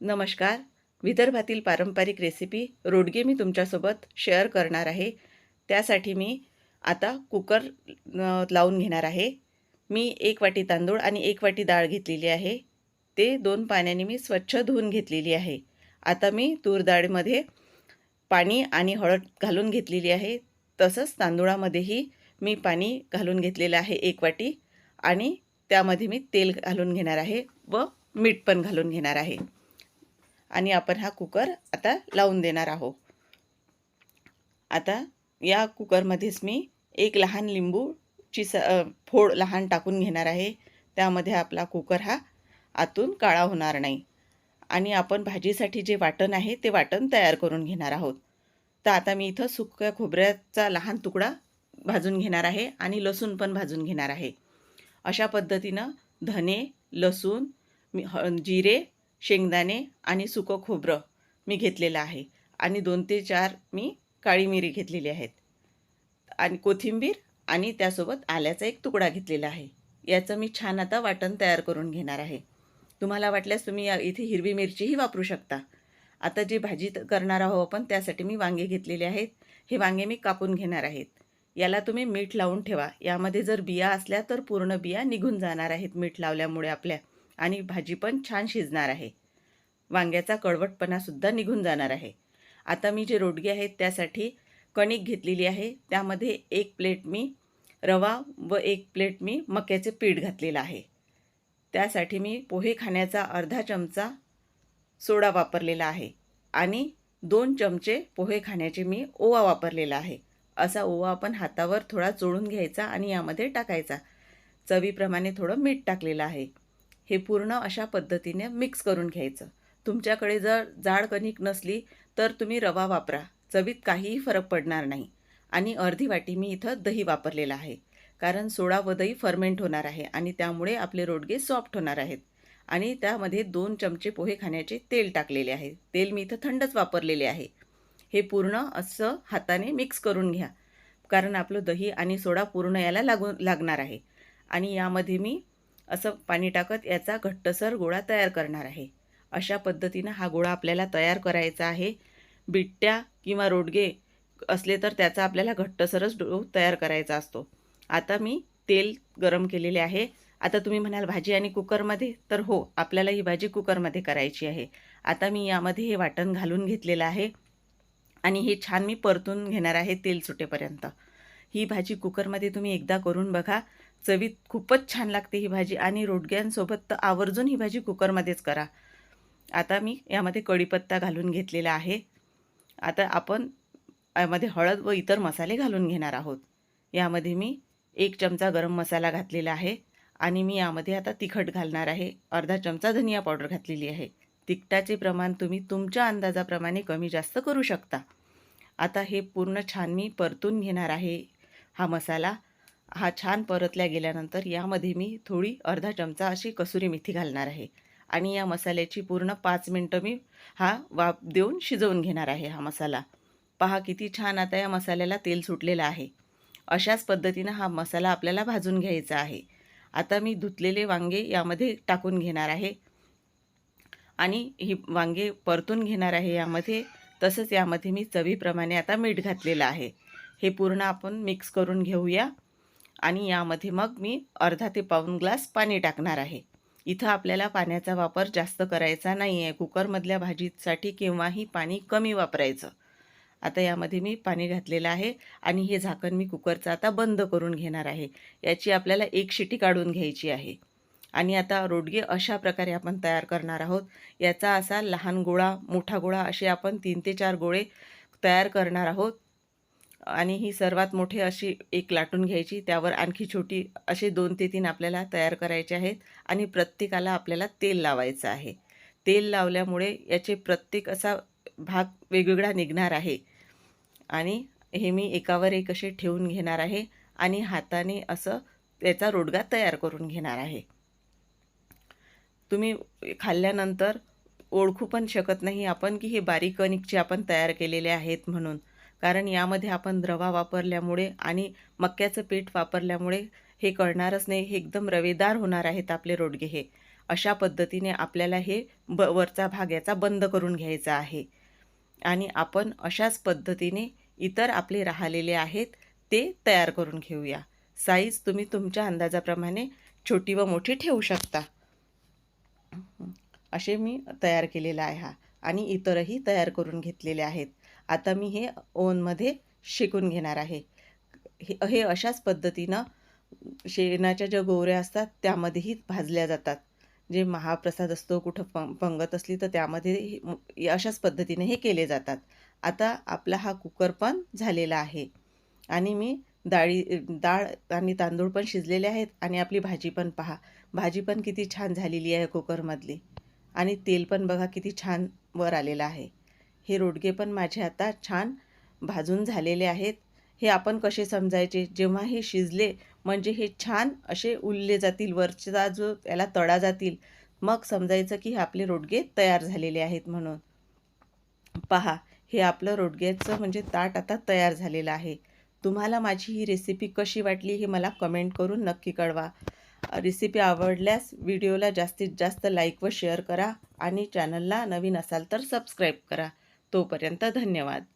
नमस्कार. विदर्भातील पारंपरिक रेसिपी रोडगे मी तुमच्यासोबत शेअर करणार आहे. त्यासाठी मी आता कुकर लावून घेणार आहे. मी एक वाटी तांदूळ आणि एक वाटी डाळ घेतलेली आहे. ते दोन पाण्याने मी स्वच्छ धुवून घेतलेली आहे. आता मी तूर डाळीमध्ये पाणी आणि हळद घालून घेतलेली आहे. तसंच तांदूळामध्येही मी पाणी घालून घेतलेलं आहे एक वाटी आणि त्यामध्ये मी तेल घालून घेणार आहे व मीठ पण घालून घेणार आहे. आणि आपण हा कुकर आता लावून देणार आहोत. आता या कुकरमध्येच मी एक लहान लिंबूची स फोड लहान टाकून घेणार आहे. त्यामध्ये आपला कुकर हा आतून काळा होणार नाही. आणि आपण भाजीसाठी जे वाटण आहे ते वाटण तयार करून घेणार आहोत. तर आता मी इथं सुक्या खोबऱ्याचा लहान तुकडा भाजून घेणार आहे आणि लसूण पण भाजून घेणार आहे. अशा पद्धतीनं धने लसूण जिरे शेंगदाणे आणि सुकं खोबरं मी घेतलेलं आहे. आणि दोन ते चार मी काळी मिरी घेतलेली आहेत. आणि कोथिंबीर आणि त्यासोबत आल्याचा एक तुकडा घेतलेला आहे. याचं मी छान आता वाटण तयार करून घेणार आहे. तुम्हाला वाटल्यास तुम्ही या इथे हिरवी मिरचीही वापरू शकता. आता जी भाजी करणार आहोत आपण त्यासाठी मी वांगे घेतलेले आहेत. हे वांगे मी कापून घेणार आहेत. याला तुम्ही मीठ लावून ठेवा. यामध्ये जर बिया असल्या तर पूर्ण बिया निघून जाणार आहेत मीठ लावल्यामुळे आपल्या. आणि भाजी पण छान शिजणार आहे. वांग्याचा कडवटपणासुद्धा निघून जाणार आहे. आता मी जे रोडगे आहेत त्यासाठी कणिक घेतलेली आहे. त्यामध्ये एक प्लेट मी रवा व एक प्लेट मी मक्याचे पीठ घातलेलं आहे. त्यासाठी मी पोहे खाण्याचा अर्धा चमचा सोडा वापरलेला आहे आणि दोन चमचे पोहे खाण्याचे मी ओवा वापरलेला आहे. असा ओवा आपण हातावर थोडा चोळून घ्यायचा आणि यामध्ये टाकायचा. चवीप्रमाणे थोडं मीठ टाकलेलं आहे. हे पूर्ण अशा पद्धतीने मिक्स करून घ्यायचं. तुमच्याकडे जर जाड कणिक नसली तर तुम्ही रवा वापरा. चवीत काहीही फरक पडणार नाही. आणि अर्धी वाटी मी इथं दही वापरलेलं आहे. कारण सोडा व दही फर्मेंट होणार आहे आणि त्यामुळे आपले रोडगे सॉफ्ट होणार आहेत. आणि त्यामध्ये दोन चमचे पोहे खाण्याचे तेल टाकलेले आहे. तेल मी इथं थंडच वापरलेले आहे. हे पूर्ण असं हाताने मिक्स करून घ्या. कारण आपलं दही आणि सोडा पूर्ण याला लागू लागणार आहे. आणि यामध्ये मी असं पाणी टाकत याचा घट्टसर गोळा तयार करणार आहे. अशा पद्धतीनं हा गोळा आपल्याला तयार करायचा आहे. बिट्ट्या किंवा रोडगे असले तर त्याचा आपल्याला घट्टसरच डो तयार करायचा असतो. आता मी तेल गरम केलेले आहे. आता तुम्ही म्हणाल भाजी आणि कुकरमध्ये? तर हो आपल्याला ही भाजी कुकरमध्ये करायची आहे. आता मी यामध्ये हे वाटण घालून घेतलेलं आहे आणि हे छान मी परतून घेणार आहे तेल सुटेपर्यंत. ही भाजी कुकरमध्ये तुम्ही एकदा करून बघा. चवीत खूपच छान लागते ही भाजी आणि रोडग्यांसोबत तर आवर्जून ही भाजी कुकरमध्येच करा. आता मी यामध्ये कढीपत्ता घालून घेतलेला आहे. आता आपण यामध्ये हळद व इतर मसाले घालून घेणार आहोत. यामध्ये मी एक चमचा गरम मसाला घातलेला आहे आणि मी यामध्ये आता तिखट घालणार आहे. अर्धा चमचा धनिया पावडर घातलेली आहे. तिखटाचे प्रमाण तुम्ही तुमच्या अंदाजाप्रमाणे कमी जास्त करू शकता. आता हे पूर्ण छान मी परतून घेणार आहे हा मसाला. हा छान परतल्या गेल्यानंतर यामध्ये मी थोडी अर्धा चमचा अशी कसुरी मेथी घालणार आहे. आणि या मसाल्याची पूर्ण पाच मिनटं मी हा वाफ देऊन शिजवून घेणार आहे हा मसाला. पहा किती छान आता या मसाल्याला तेल सुटलेलं आहे. अशाच पद्धतीनं हा मसाला आपल्याला भाजून घ्यायचा आहे. आता मी धुतलेले वांगे यामध्ये टाकून घेणार आहे. आणि ही वांगे परतून घेणार आहे यामध्ये. तसंच यामध्ये मी चवीप्रमाणे आता मीठ घातलेलं आहे. हे पूर्ण आपण मिक्स करून घेऊया. आणि यामध्ये मग मी अर्धा ते पाऊण ग्लास पाणी टाकणार आहे. इथं आपल्याला पाण्याचा वापर जास्त करायचा नाही आहे कुकरमधल्या भाजीसाठी केव्हाही पाणी कमी वापरायचं. आता यामध्ये मी पाणी घातलेलं आहे आणि हे झाकण मी कुकरचं आता बंद करून घेणार आहे. याची आपल्याला एक शिटी काढून घ्यायची आहे. आणि आता रोडगे अशा प्रकारे आपण तयार करणार आहोत. याचा असा लहान गोळा मोठा गोळा असे आपण तीन ते चार गोळे तयार करणार आहोत. आणि ही सर्वात मोठी अशी एक लाटून घ्यायची. त्यावर आणखी छोटी असे दोन ते तीन आपल्याला तयार करायचे आहेत आणि प्रत्येकाला आपल्याला तेल लावायचं आहे. तेल लावल्यामुळे याचे प्रत्येक असा भाग वेगवेगळा निघणार आहे. आणि हे मी एकावर एक असे ठेवून घेणार आहे आणि हाताने असं त्याचा रोडगा तयार करून घेणार आहे. तुम्ही खाल्ल्यानंतर ओळखू पण शकत नाही आपण की हे बारीक कणिकचे आपण तयार केलेले आहेत म्हणून. कारण यामध्ये आपण द्रवा वापरल्यामुळे आणि मक्याचं पीठ वापरल्यामुळे हे कळणारच नाही हे एकदम रवेदार होणार आहेत आपले रोडगे हे. अशा पद्धतीने आपल्याला हे ब वरचा भाग याचा बंद करून घ्यायचा आहे. आणि आपण अशाच पद्धतीने इतर आपले राहिलेले आहेत ते तयार करून घेऊया. साईज तुम्ही तुमच्या अंदाजाप्रमाणे छोटी व मोठी ठेवू शकता. असे मी तयार केलेला आहे हा. आणि इतरही तयार करून घेतलेले आहेत. आता मी हे ओवनमध्ये शेकून घेणार आहे. हे हे अशाच पद्धतीनं शेणाच्या ज्या गोवऱ्या असतात त्यामध्येही भाजल्या जातात. जे महाप्रसाद असतो कुठं पं पंगत असली तर त्यामध्ये अशाच पद्धतीने हे केले जातात. आता आपला हा कुकर पण झालेला आहे. आणि मी डाळी डाळ आणि तांदूळ पण शिजलेले आहेत आणि आपली भाजी पण पहा. भाजी पण किती छान झालेली आहे कुकरमधली. आणि तेल पण बघा किती छान वर आलेलं आहे. हे रोडगे पण माझे आता छान भाजून झालेले आहेत. हे आपण कसे समजायचे? जेव्हा हे शिजले म्हणजे हे छान असे उरले जातील वरचा जो याला तडा जातील मग समजायचं की हे आपले रोडगे तयार झालेले आहेत म्हणून. पहा हे आपलं रोडग्याचं म्हणजे ताट आता तयार झालेलं आहे. तुम्हाला माझी ही रेसिपी कशी वाटली हे मला कमेंट करून नक्की कळवा. रेसिपी आवडल्यास व्हिडिओला जास्तीत जास्त लाईक व शेअर करा आणि चॅनलला नवीन असाल तर सबस्क्राईब करा. तोपर्यंत धन्यवाद.